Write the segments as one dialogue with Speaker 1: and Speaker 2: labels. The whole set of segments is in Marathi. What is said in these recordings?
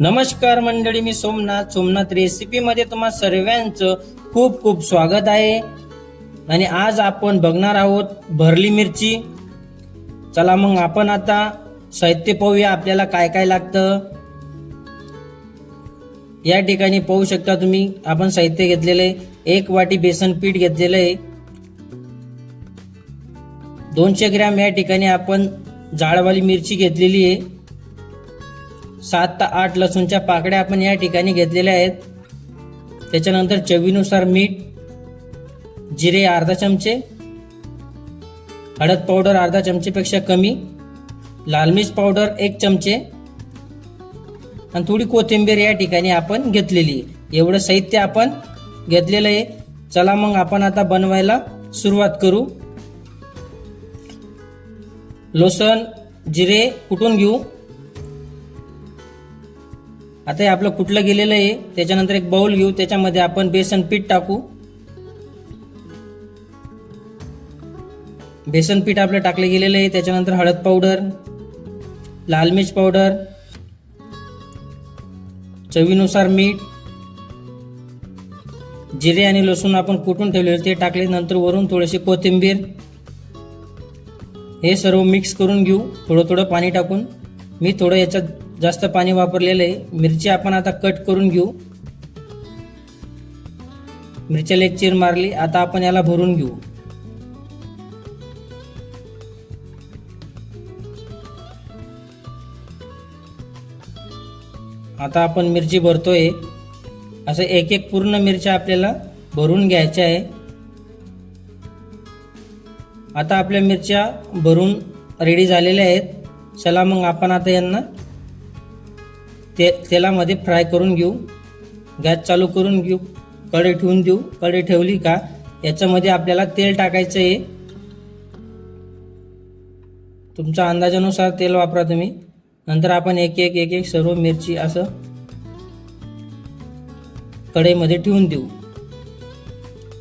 Speaker 1: नमस्कार मंडळी मी सोमनाथ सोमनाथ रेसिपी मध्ये तुम्हा सर्वांचं खूप खूप स्वागत आहे. आणि आज आपण बघणार आहोत भरली मिरची. चला मग आपण आता साहित्य पाहूया आपल्याला काय काय लागतं. या ठिकाणी पाहू शकता तुम्ही आपण साहित्य घेतलेलं आहे. एक वाटी बेसन पीठ घेतलेलं आहे. दोनशे ग्रॅम या ठिकाणी आपण जाळवाली मिरची घेतलेली आहे. सात ते आठ लसूणच्या पाकड्या आपण या ठिकाणी घेतलेल्या आहेत. त्याच्यानंतर चवीनुसार मीठ जिरे अर्धा चमचे हळद पावडर अर्धा चमचेपेक्षा कमी लाल मिर्च पावडर एक चमचे आणि थोडी कोथिंबीर या ठिकाणी आपण घेतलेली आहे. एवढं साहित्य आपण घेतलेलं आहे. चला मग आपण आता बनवायला सुरुवात करू. लसण जिरे कुटून घेऊ? आता हे आपलं कुठलं गेलेलं आहे त्याच्यानंतर एक बाउल घेऊ त्याच्यामध्ये आपण बेसन पीठ टाकू. बेसन पीठ आपलं टाकलं गेलेलं आहे त्याच्यानंतर हळद पावडर लाल मिर्च पावडर चवीनुसार मीठ जिरे आणि लसूण आपण कुटून ठेवले ते टाकले नंतर वरून थोडेसे कोथिंबीर. हे सर्व मिक्स करून घेऊ थोडं थोडं पाणी टाकून. मी थोडं याच्यात जास्त पाणी वापरलेलं आहे. मिरची आपण आता कट करून घेऊ. मिरच्याला एक चीर मारली. आता आपण याला भरून घेऊ. आता आपण मिरची भरतोय. असं एक एक पूर्ण मिरच्या आपल्याला भरून घ्यायच्या आहे. आता आपल्या मिरच्या भरून रेडी झालेल्या आहेत. चला मग आपण आता यांना ते तेलामध्ये फ्राय करून घेऊ. गॅस चालू करून घेऊ. कढई ठेवून देऊ. कढई ठेवली का? याच्यामध्ये आपल्याला तेल टाकायचं आहे. तुमच्या अंदाजानुसार तेल वापरा तुम्ही. नंतर आपण एक एक एक एक सर्व मिरची असं कढईमध्ये ठेवून देऊ.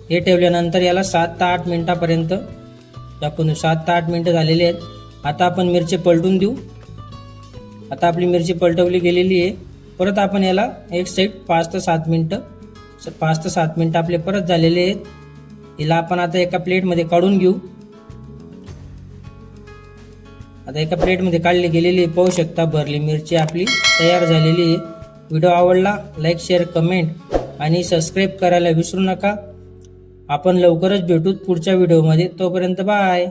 Speaker 1: हे ठेवल्यानंतर याला सात ते आठ मिनटापर्यंत टाकून सात ते आठ मिनटं झालेली आहेत. आता आपण मिरची पलटून देऊ. आता आपली मिरची पलटवली गेलेली आहे. परत आपण याला एक साईड पाच ते सात मिनटं पाच ते सात मिनटं आपले परत झालेले आहेत. हिला आपण आता एका प्लेटमध्ये काढून घेऊ. आता एका प्लेटमध्ये काढली गेलेली आहे. पाहू शकता भरली मिरची आपली तयार झालेली आहे. व्हिडिओ आवडला लाईक शेअर कमेंट आणि सबस्क्राईब करायला विसरू नका. आपण लवकरच भेटू पुढच्या व्हिडिओमध्ये तोपर्यंत बाय